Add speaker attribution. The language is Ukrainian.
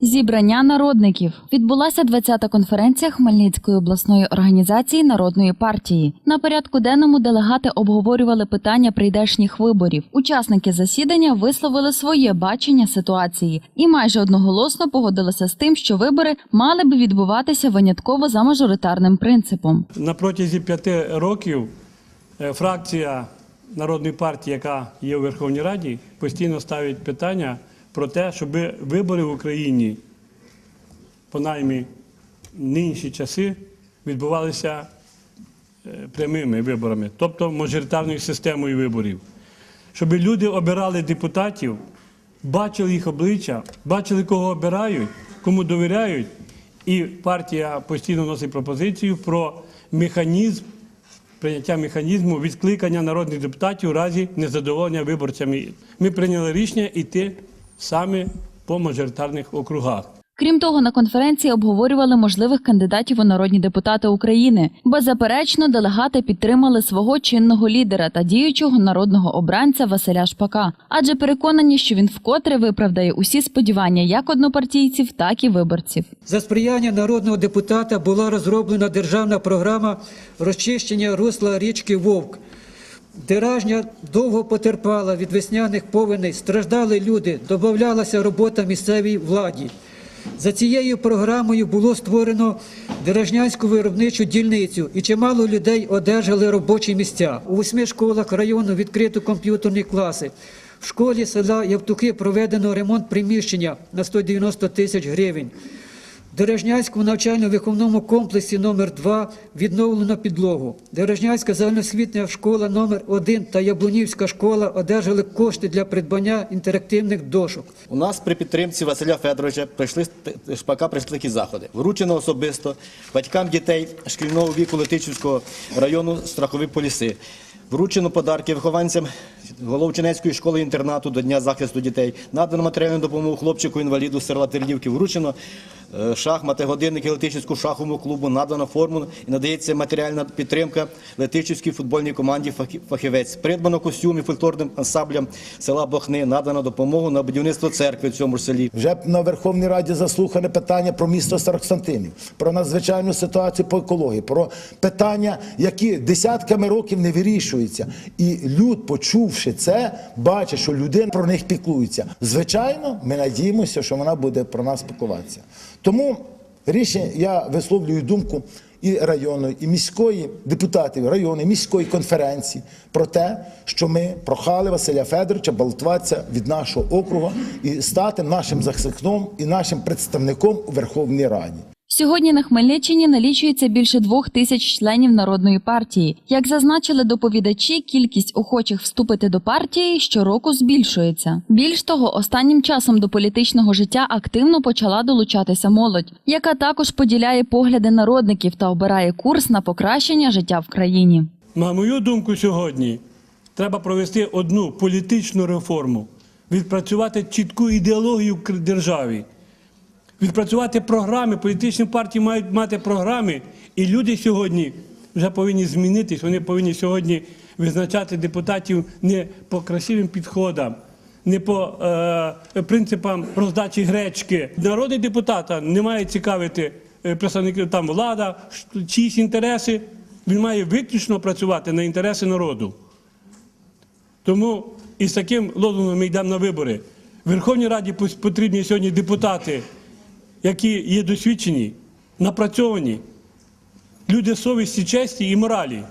Speaker 1: Зібрання народників відбулася 20-та конференція Хмельницької обласної організації народної партії. На порядку денному делегати обговорювали питання прийдешніх виборів. Учасники засідання висловили своє бачення ситуації і майже одноголосно погодилися з тим, що вибори мали би відбуватися винятково за мажоритарним принципом.
Speaker 2: На протязі п'яти років е, фракція Народної партії, яка є у Верховній Раді, постійно ставить питання про те, щоб вибори в Україні, принаймні нинішні часи, відбувалися е, прямими виборами, тобто мажоритарною системою виборів. Щоб люди обирали депутатів, бачили їх обличчя, бачили, кого обирають, кому довіряють. І партія постійно носить пропозицію про механізм, прийняття механізму відкликання народних депутатів у разі незадоволення виборцями. Ми прийняли рішення йти саме по мажоритарних округах.
Speaker 1: Крім того, на конференції обговорювали можливих кандидатів у народні депутати України. Беззаперечно, делегати підтримали свого чинного лідера та діючого народного обранця Василя Шпака, адже переконані, що він вкотре виправдає усі сподівання як однопартійців, так і виборців.
Speaker 3: За сприяння народного депутата була розроблена державна програма розчищення русла річки Вовк. Деражня довго потерпала від весняних повеней, страждали люди, додавалася робота місцевій владі. За цією програмою було створено Деражнянську виробничу дільницю, і чимало людей одержали робочі місця. У восьми школах району відкрито комп'ютерні класи. В школі села Явтухи проведено ремонт приміщення на 190 тисяч гривень. В Дережнянському навчально-виховному комплексі номер 2 відновлено підлогу. Дережнянська загальноосвітня школа номер 1 та Яблунівська школа одержали кошти для придбання інтерактивних дошок.
Speaker 4: У нас при підтримці Василя Федоровича прийшли шпака прийшли такі заходи. Вручено особисто батькам дітей шкільного віку Летичівського району страхові поліси. Вручено подарки вихованцям Головчинецької школи інтернату до Дня захисту дітей. Надано матеріальну допомогу хлопчику інваліду з села. Вручено шахмати, годинники Летичівського шаховому клубу. Надано форму і надається матеріальна підтримка Летичівській футбольній команді «Фахі- фахівець. Придбано костюми фольклорним ансамблям села Бохни. Надано допомогу на будівництво церкви в цьому ж селі.
Speaker 5: Вже на Верховній Раді заслухане питання про місто Старокстантинів, про надзвичайну ситуацію по екології, про питання, які десятками років не вирішуються. І люд, почувши це, бачить, що людина про них піклується. Звичайно, ми надіємося, що вона буде про нас піклуватися. Тому рішення я висловлюю думку і районної, і міської депутатів районної, міської конференції про те, що ми прохали Василя Федоровича балотуватися від нашого округу і стати нашим захисником і нашим представником у Верховній Раді.
Speaker 1: Сьогодні на Хмельниччині налічується більше двох тисяч членів народної партії. Як зазначили доповідачі, кількість охочих вступити до партії щороку збільшується. Більш того, останнім часом до політичного життя активно почала долучатися молодь, яка також поділяє погляди народників та обирає курс на покращення життя в країні.
Speaker 2: На мою думку, сьогодні треба провести одну політичну реформу, відпрацювати чітку ідеологію в державі, відпрацювати програми. Політичні партії мають мати програми, і люди сьогодні вже повинні змінитись. Вони повинні сьогодні визначати депутатів не по красивим підходам. Не по е, принципам роздачі гречки. Народний депутата не має цікавити е, представників там влада, чиїсь інтереси. Він має виключно працювати на інтереси народу. Тому із таким лозунгом ми йдемо на вибори. В Верховній Раді потрібні сьогодні депутати, які є досвідчені, напрацьовані, люди совісті, честі і моралі.